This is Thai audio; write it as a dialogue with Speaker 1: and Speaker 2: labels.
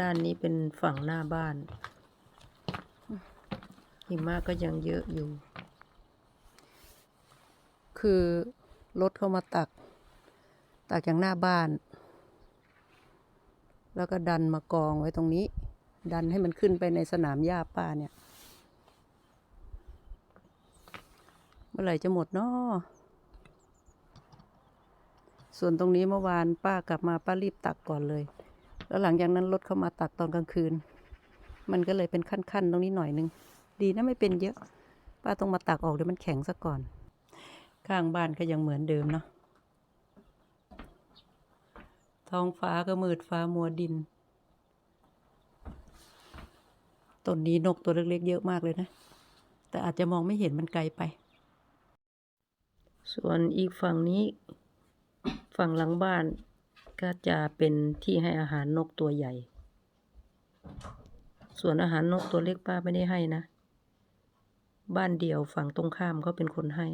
Speaker 1: ด้านนี้เป็นฝั่งหน้าบ้านหิมะก็ยังเยอะอยู่ คือรถเข้ามาตัก ตักอย่างหน้าบ้าน แล้วก็ดันมากองไว้ตรงนี้ ดันให้มันขึ้นไปในสนามหญ้าป้าเนี่ย เมื่อไหร่จะหมดเนาะส่วนตรงนี้เมื่อวานป้ากลับมาป้ารีบตักก่อนเลย แล้วหลังจากนั้นรถเข้ามาตักตอนกลางคืน มันก็เลยเป็นขั้นๆตรงนี้หน่อยนึง ดีนะไม่เป็นเยอะ ป้าต้องมาตักออกเดี๋ยวมันแข็งซะก่อน ข้างบ้านก็ยังเหมือนเดิมเนาะ ท้องฟ้าก็มืดฟ้ามัวดิน ต้นนี้นกตัวเล็กๆเยอะมากเลยนะ แต่อาจจะมองไม่เห็นมันไกลไป ส่วนอีกฝั่งนี้ฝั่งหลังบ้าน ก็จะเป็นที่ให้อาหารนกตัวใหญ่ ส่วนอาหารนกตัวเล็กป้าไม่ได้ให้นะ บ้านเดียวฝั่งตรงข้ามเขาเป็นคนให้